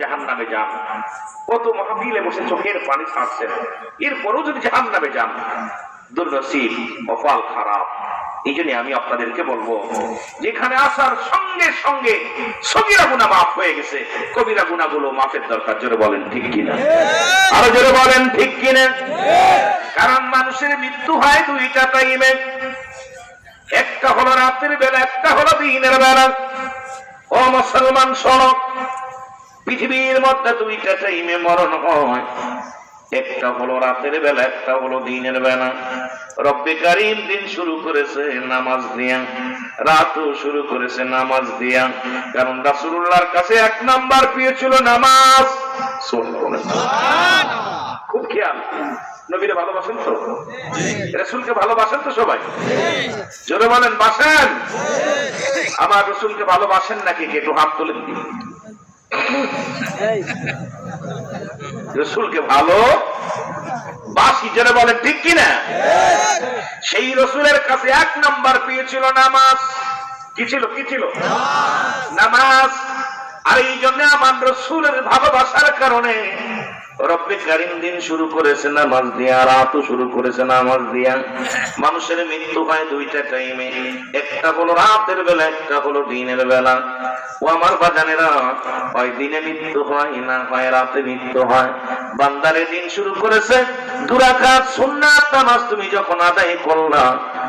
জাহান নামে যান কত মহাবিলে বসে চোখের পানি ছাড়ছেন এরপরেও যদি জাহান নামে যান অফাল খারাপ। এই জন্য আমি আপনাদেরকে বলব, যেখানে আসার সঙ্গে সঙ্গে সগিরা গুণা মাফ হয়ে গেছে, কবিরা মাফের দরকার, জোরে বলেন ঠিক কিনা? আরও জোরে বলেন ঠিক কিনা? কারণ মানুষের মৃত্যু হয় দুইটা টাইমে একটা হলো রাতের বেলা, একটা হলো দিনের বেলা। ও মুসলমান সড়ক পৃথিবীর মধ্যে দুইটা টাইমে মরণ হয়। একটা হলো রাতের বেলা, একটা হলো দিনের বেলা। রব্বে কারিম দিন শুরু করেছে নামাজ দিয়া, রাতও শুরু করেছে নামাজ দিয়া। কারণ রাসূলুল্লাহর কাছে এক নাম্বার পেয়েছিল নামাজ। খুব খেয়াল। নবীরে ভালোবাসেন তো? রসুলকে ভালোবাসেন তো সবাই? জোরে বলেন, বাসেন? আমার রসুলকে ভালোবাসেন নাকি? একটু হাত তুলে দিন রসুলকে ভালো? বাসি জোরে বলে, ঠিক কিনা? সেই রসুলের কাছে এক নাম্বার পেয়েছিল নামাজ। কি ছিল কি ছিল? নামাজ। আর এই জন্য আমার রসুলের ভালোবাসার কারণে মানুষের মৃত্যু হয় দুইটা টাইমে একটা হলো রাতের বেলা, একটা হলো দিনের বেলা। ও আমার বাজানেরা, হয় দিনে মৃত্যু হয়, না হয় রাতে মৃত্যু হয়। বান্দারে দিন শুরু করেছে, দুরাকাত, সুন্নাত তুমি যখন আদায় করলা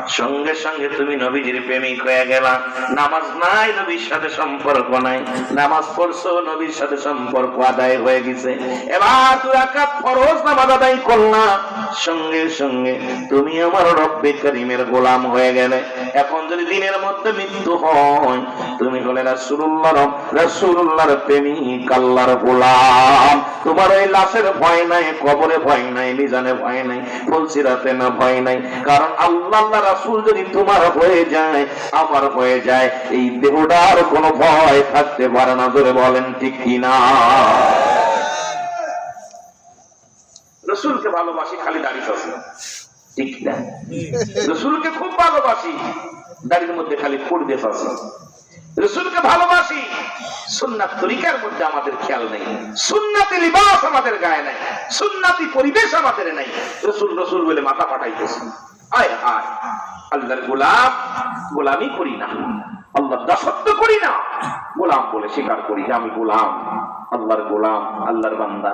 সঙ্গে সঙ্গে তুমি নবীজির প্রেমিক হয়ে গেলা। নামাজ নাই, নবীর সাথে সম্পর্ক নাই। নামাজ পড়ছো, নবীর সাথে সম্পর্ক আদায় হয়ে গেছে। এবার দুরাকাত ফরজ নামাজ আদায় করলা। সঙ্গে সঙ্গে তুমি আমার রব্বে করিমের গোলাম হয়ে গেলে। এখন যদি দিনের মধ্যে মৃত্যু হয়, তুমি রাসূলুল্লাহ, রাসূলুল্লাহর প্রেমিক, আল্লাহর গোলাম। তোমার ওই লাশের ভয় নাই, কবরে ভয় নাই, মিজানে ভয় নাই, ফুলসিরাতে না ভয় নাই। কারণ আল্লাহ রাসূল যদি তোমার হয়ে যায়, আমার হয়ে যায়, এই দেহটার কোনো ভয় থাকতে পারে না। ধরে বলেন, ঠিক কিনা? রসুলকে ভালোবাসি, খালি দাড়ি আছে রসুলকে খুব ভালোবাসি। দাড়ির মধ্যে খালি ফুটবে আছে। রসুলকে ভালোবাসি। সুন্নাত তরিকার মধ্যে আমাদের খেয়াল নেই। সুন্নাতি লিবাস আমাদের গায়ে নাই। সুন্নাতি পরিবেশ আমাদের নাই। রসুল রসুল বলে মাথা পাঠাইতেছে। আয় আয়। আল্লাহর গোলাম, গোলামি করি না। আল্লাহর দাসত্ব করি না। গোলাম বলে স্বীকার করি যে আমি গোলাম। আল্লাহর গোলাম, আল্লাহর বান্দা।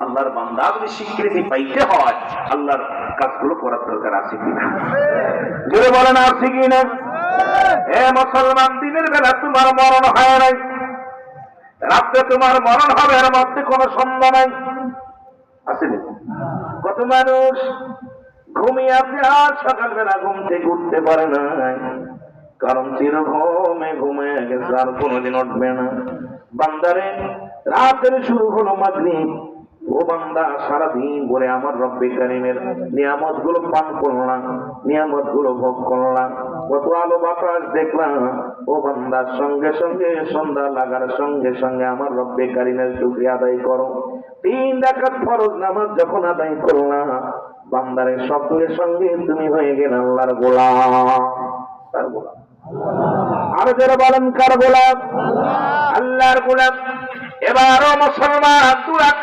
আল্লাহর বান্দা যদি স্বীকৃতি পাইতে হয়। আল্লাহর কাজগুলো করার দরকার আছে কিনা? জোরে বলেন, আছে কিনা? হে মুসলমান, দিনের বেলা তোমার মরণ হয় নাই। রাত্রে তোমার মরণ হবে এর মধ্যে কোনো সন্ধ্যা নাই। আসেনি কত মানুষ ঘুমিয়ে আছে আর সকালবেলা ঘুম থেকে উঠতে পারে না। কারণ চির ঘুমে গেছে, আর কোনোদিন উঠবে না। বান্দারে, রাতের শুরু হলো মাগরিব। ও বান্দা, সারাদিন ভরে আমার রব্বে কারিমের নিয়ামতগুলো পান করলাম নিয়ামতগুলো ভোগ করলাম কত আলো বাতাস দেখলাম ও বান্দার সঙ্গে সঙ্গে সন্ধ্যা লাগার সঙ্গে সঙ্গে আমার রব্বে কারিমের শুক্রিয়া আদায় করো। তিন ডাকাত ফরজ নামাজ যখন আদায় করলাম বান্দারের সঙ্গে সঙ্গে তুমি হয়ে গেলে আল্লাহর গোলাম। তার আরও যারা বলেন, কার গোলাপ আল্লাহর গোলাপ এবারও মুসলমান